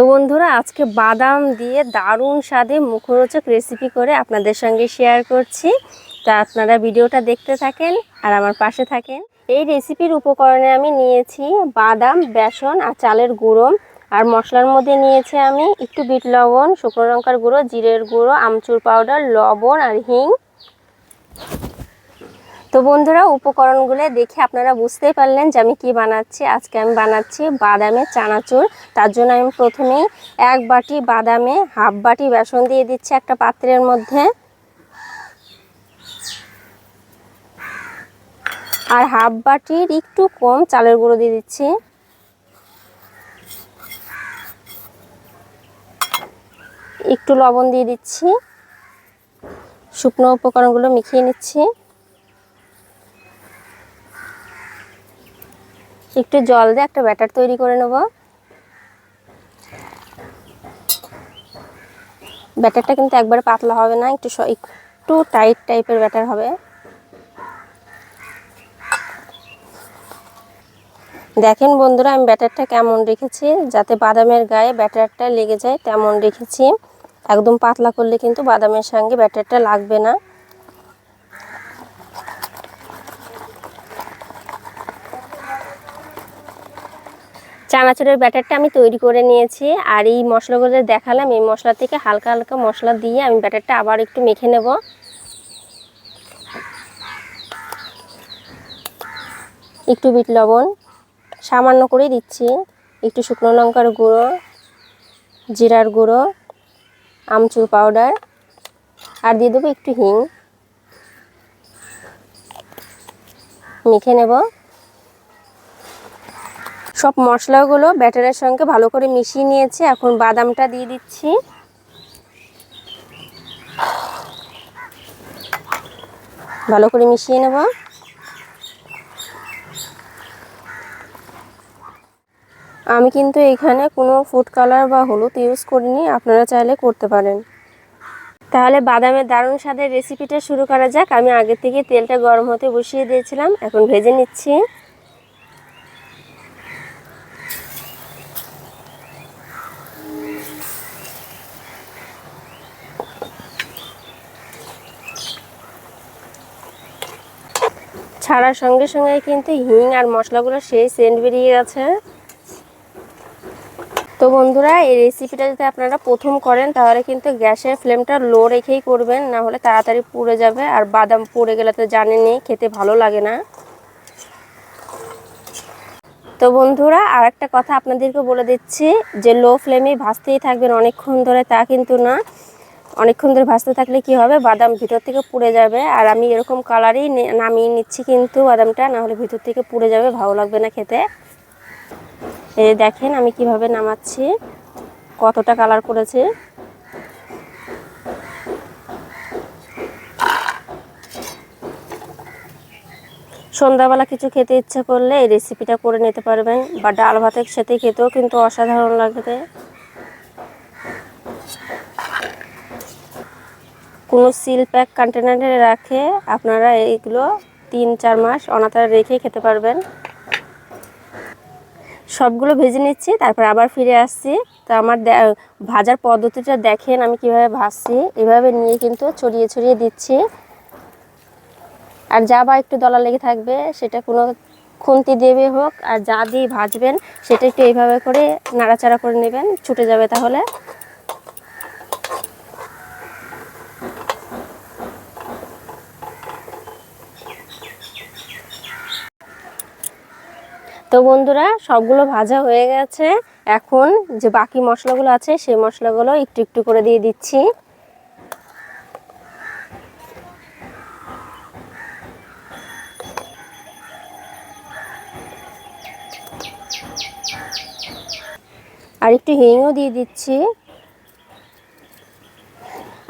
তো বন্ধুরা, আজকে বাদাম দিয়ে দারুণ স্বাদে মুখরোচক রেসিপি করে আপনাদের সঙ্গে শেয়ার করছি। তা আপনারা ভিডিওটা দেখতে থাকেন আর আমার পাশে থাকেন। এই রেসিপির উপকরণে আমি নিয়েছি বাদাম, বেসন আর চালের গুঁড়ো। আর মশলার মধ্যে নিয়েছি আমি একটু বিট লবণ, শুকনো লঙ্কার গুঁড়ো, জিরের গুঁড়ো, আমচুর পাউডার লবণ আর হিং। তো বন্ধুরা, উপকরণগুলো দেখে আপনারা বুঝতেই পারলেন যে আমি কি বানাচ্ছি। আজকে আমি বানাচ্ছি বাদামের চানাচুর। তার জন্য আমি প্রথমেই এক বাটি বাদামে হাফ বাটি বেসন দিয়ে দিচ্ছি একটা পাত্রের মধ্যে। আর হাফ বাটির একটু কম চালের গুঁড়ো দিয়ে দিচ্ছি। একটু লবণ দিয়ে দিচ্ছি। শুকনো উপকরণগুলো মিশিয়ে নিচ্ছি। একটু জল দিয়ে একটা ব্যাটার তৈরি করে নেব। ব্যাটারটা কিন্তু একবারে পাতলা হবে না, একটু একটু টাইট টাইপের ব্যাটার হবে। দেখেন বন্ধুরা, আমি ব্যাটারটা কেমন রেখেছি, যাতে বাদামের গায়ে ব্যাটারটা লেগে যায়, তেমন রেখেছি। একদম পাতলা করলে কিন্তু বাদামের সঙ্গে ব্যাটারটা লাগবে না। চানাচুরের ব্যাটারটা আমি তৈরি করে নিয়েছি আর এই মশলাগুলো দেখালাম, এই মশলা থেকে হালকা হালকা মশলা দিয়ে আমি ব্যাটারটা আবার একটু মেখে নেব। একটু বিট লবণ সামান্য করে দিচ্ছি। একটু শুকনো লঙ্কার গুঁড়ো, জিরার গুঁড়ো, আমচুর পাউডার আর দিয়ে দেবো একটু হিং। মেখে নেব। সব মশলাগুলো ব্যাটারের সঙ্গে ভালো করে মিশিয়ে নিয়েছি। এখন বাদামটা দিয়ে দিচ্ছি। ভালো করে মিশিয়ে নেব। আমি কিন্তু এখানে কোনো ফুড কালার বা হলুদ ইউজ করিনি, আপনারা চাইলে করতে পারেন। তাহলে বাদামের দারুণ স্বাদের রেসিপিটা শুরু করা যাক। আমি আগে থেকে তেলটা গরম হতে বসিয়ে দিয়েছিলাম, এখন ভেজে নিচ্ছি। ছাড়ার সঙ্গে সঙ্গে কিন্তু হিং আর মশলাগুলো সেই সেন্ট বেরিয়ে গেছে। তো বন্ধুরা, এই রেসিপিটা যদি আপনারা প্রথম করেন, তাহলে কিন্তু গ্যাসের ফ্লেমটা লো রেখেই করবেন, না হলে তাড়াতাড়ি পুড়ে যাবে, আর বাদাম পুড়ে গেলে তো জানেনই খেতে ভালো লাগে না। তো বন্ধুরা আর একটা কথা আপনাদেরকে বলে দিচ্ছি, যে লো ফ্লেমে ভাজতেই থাকবেন অনেকক্ষণ ধরে, তা কিন্তু না। অনেকক্ষণ ধরে ভাজতে থাকলে কি হবে? বাদাম ভিতর থেকে পুড়ে যাবে। আর আমি এরকম কালারই নামিয়ে নিচ্ছি কিন্তু বাদামটা, নাহলে ভিতর থেকে পুড়ে যাবে, ভালো লাগবে না খেতে। এই দেখেন আমি কীভাবে নামাচ্ছি। কতটা কালার করেছে। সন্ধ্যাবেলা কিছু খেতে ইচ্ছে করলে এই রেসিপিটা করে নিতে পারবেন, বা ডাল ভাতের সাথে খেতেও কিন্তু অসাধারণ লাগবে। কোনো সিল প্যাক কন্টেনারে রাখে, আপনারা এইগুলো তিন, চার মাস অনাতারে রেখে খেতে পারবেন। সবগুলো ভেজে নিচ্ছি, তারপর আবার ফিরে আসছি। তো আমার ভাজার পদ্ধতিটা দেখেন আমি কীভাবে ভাজছি। এভাবে নিয়ে কিন্তু ছড়িয়ে ছড়িয়ে দিচ্ছি। আর যা বা একটু দলা লেগে থাকবে, সেটা কোনো খুন্তি দেবে হোক, আর যা দিয়ে ভাজবেন, সেটা একটু এইভাবে করে নাড়াচাড়া করে নেবেন, ছুটে যাবে তাহলে। তো বন্ধুরা, সবগুলো ভাজা হয়ে গেছে। এখন যে বাকি মশলাগুলো আছে, সেই মশলাগুলো একটু একটু করে দিয়ে দিচ্ছি। আর একটু হিংও দিয়ে দিচ্ছি।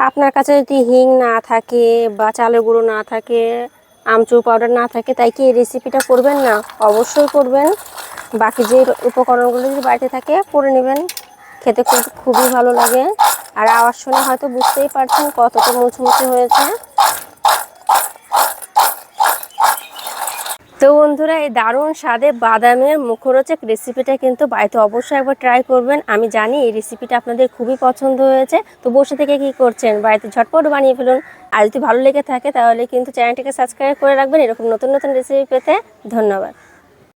আপনার কাছে যদি হিং না থাকে বা চালের গুঁড়ো না থাকে আমচুর পাউডার না থাকে, তাই কি এই রেসিপিটা করবেন না? অবশ্যই করবেন। বাকি যে উপকরণগুলো যদি বাড়িতে থাকে, করে নেবেন। খেতে খুব, খুবই ভালো লাগে। আর আওয়াজ শুনে হয়তো বুঝতেই পারছেন কতটা মুচমুচে হয়েছে তো বন্ধুরা, এই দারুণ স্বাদে বাদামের মুখরোচক রেসিপিটা কিন্তু বাড়িতে অবশ্যই একবার ট্রাই করবেন। আমি জানি এই রেসিপিটা আপনাদের খুবই পছন্দ হয়েছে। তো বসে থেকে কি করছেন? বাড়িতে ঝটপট বানিয়ে ফেলুন। আর যদি ভালো লেগে থাকে, তাহলে কিন্তু চ্যানেলটিকে সাবস্ক্রাইব করে রাখবেন। এরকম নতুন নতুন রেসিপি পেতে ধন্যবাদ।